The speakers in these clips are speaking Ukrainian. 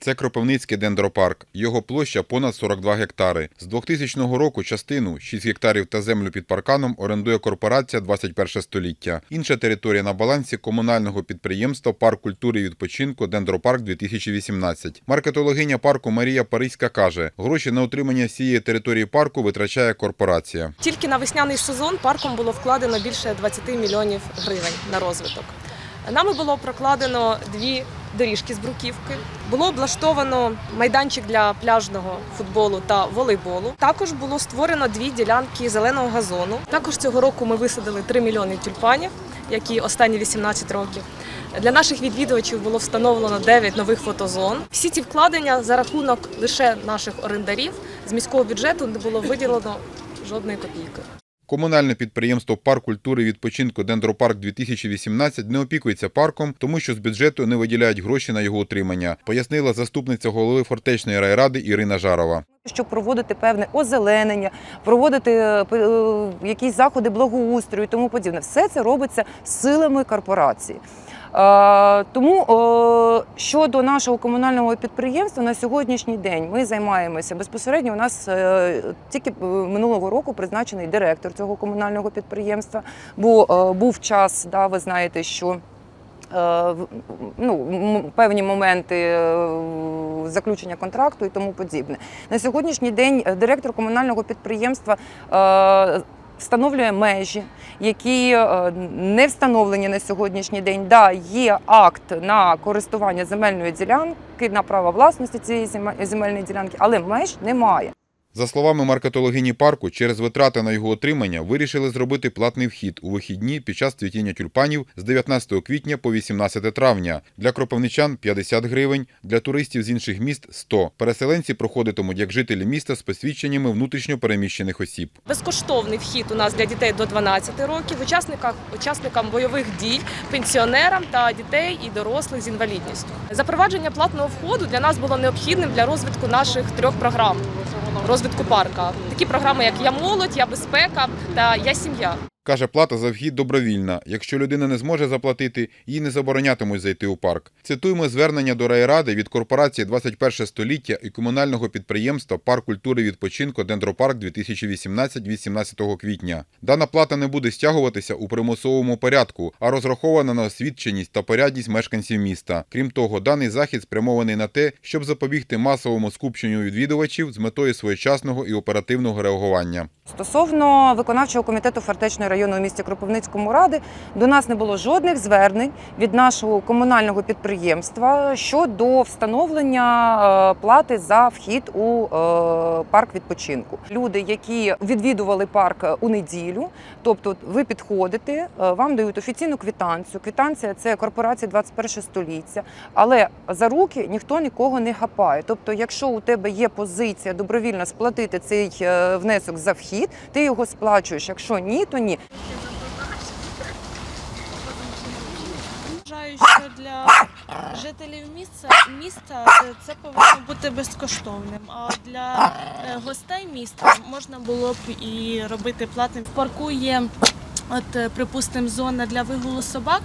Це Кропивницький дендропарк. Його площа понад 42 гектари. З 2000 року частину 6 гектарів та землю під парканом орендує корпорація 21 століття. Інша територія на балансі комунального підприємства Парк культури і відпочинку Дендропарк 2018. Маркетологиня парку Марія Паризька каже, гроші на утримання всієї території парку витрачає корпорація. Тільки на весняний сезон парком було вкладено більше 20 мільйонів гривень на розвиток. Нами було прокладено дві доріжки з бруківки. Було облаштовано майданчик для пляжного футболу та волейболу. Також було створено дві ділянки зеленого газону. Також цього року ми висадили 3 мільйони тюльпанів, які останні 18 років. Для наших відвідувачів було встановлено 9 нових фотозон. Всі ці вкладення за рахунок лише наших орендарів з міського бюджету не було виділено жодної копійки. Комунальне підприємство Парк культури відпочинку Дендропарк 2018 не опікується парком, тому що з бюджету не виділяють гроші на його утримання, пояснила заступниця голови фортечної райради Ірина Жарова. щоб проводити певне озеленення, проводити е, е, якісь заходи благоустрою тому подібне. Все це робиться силами корпорації. Е, Тому е, щодо нашого комунального підприємства на сьогоднішній день ми займаємося безпосередньо. У нас е, тільки минулого року призначений директор цього комунального підприємства. Бо був час, да, ви знаєте, що ну, певні моменти заключення контракту і тому подібне. На сьогоднішній день директор комунального підприємства встановлює межі, які е, не встановлені на сьогоднішній день. Да, є акт на користування земельної ділянки, на право власності цієї земельної ділянки, але меж немає. За словами маркетологині парку, через витрати на його отримання вирішили зробити платний вхід у вихідні під час цвітіння тюльпанів з 19 квітня по 18 травня. Для кропивничан 50 гривень, для туристів з інших міст 100. Переселенці проходитимуть як жителі міста з посвідченнями внутрішньо переміщених осіб. Безкоштовний вхід у нас для дітей до 12 років, учасникам, учасникам бойових дій, пенсіонерам та дітей і дорослих з інвалідністю. Запровадження платного входу для нас було необхідним для розвитку наших трьох програм розвитку парка. Такі програми, як Я молодь, Я безпека та Я сім'я. Каже, плата за вхід добровільна. Якщо людина не зможе заплатити, їй не заборонятимуть зайти у парк. Цитуємо звернення до райради від корпорації 21 століття і комунального підприємства Парк культури відпочинку Дендропарк 2018 18 квітня. Дана плата не буде стягуватися у примусовому порядку, а розрахована на освідченість та порядність мешканців міста. Крім того, даний захід спрямований на те, щоб запобігти масовому скупченню відвідувачів з метою своєчасного і оперативного реагування. Стосовно виконавчого комітету фортечної району у місті Кропивницькому ради, до нас не було жодних звернень від нашого комунального підприємства щодо встановлення е, плати за вхід у е, парк відпочинку. Люди, які відвідували парк у неділю, тобто ви підходите, е, вам дають офіційну квитанцію. Квитанція це корпорація 21 століття, але за руки ніхто нікого не хапає. Тобто, якщо у тебе є позиція добровільно сплатити цей е, внесок за вхід, ти його сплачуєш. Якщо ні, то ні. Вважаю, що для жителів міста, міста е, це повинно бути безкоштовним. А для е, гостей міста можна було б і робити платним. В парку є, от, е, припустимо, зона для вигулу собак.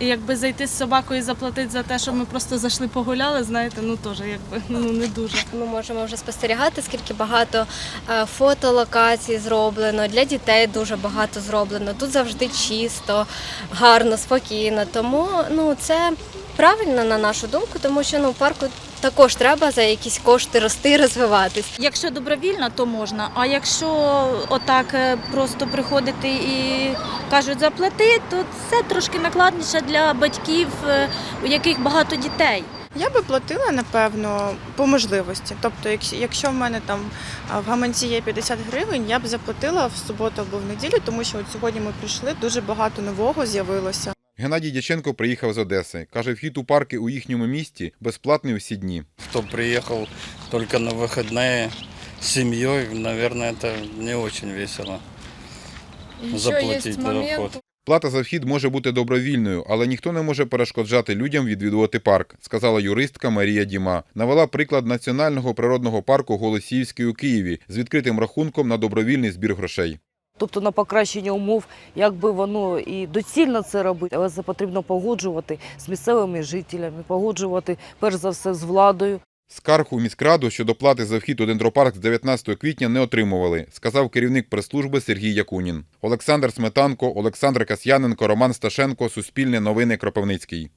Якби зайти з собакою і заплатити за те, що ми просто зайшли погуляли, знаєте, ну теж якби ну не дуже. Ми можемо вже спостерігати, скільки багато е, фотолокацій зроблено. Для дітей дуже багато зроблено. Тут завжди чисто, гарно, спокійно. Тому ну це правильно на нашу думку, тому що ну парку також треба за якісь кошти рости, розвиватись. Якщо добровільно, то можна. А якщо отак е, просто приходити і кажуть заплати, то це трошки накладніше для батьків, е, у яких багато дітей. Я би платила, напевно, по можливості. Тобто, якщо- якщо в мене там в гаманці є 50 гривень, я б заплатила в суботу або в неділю, тому що от сьогодні ми прийшли, дуже багато нового з'явилося. Геннадій Дяченко приїхав з Одеси. Каже, вхід у парки у їхньому місті безплатний усі дні. кто приехал только на выходные с семьей, наверное, это не очень весело. Заплатить за вход. Плата за вхід може бути добровільною, але ніхто не може перешкоджати людям відвідувати парк, сказала юристка Марія Діма. Навела приклад національного природного парку Голосіївський у Києві з відкритим рахунком на добровільний збір грошей. Тобто на покращення умов, як би воно і доцільно це робити, але це потрібно погоджувати з місцевими жителями, погоджувати перш за все з владою. Скарг у міськраду щодо плати за вхід у дендропарк з 19 квітня не отримували, сказав керівник прес-служби Сергій Якунін. Олександр Сметанко, Олександр Касьяненко, Роман Сташенко, Суспільне новини Кропивницький.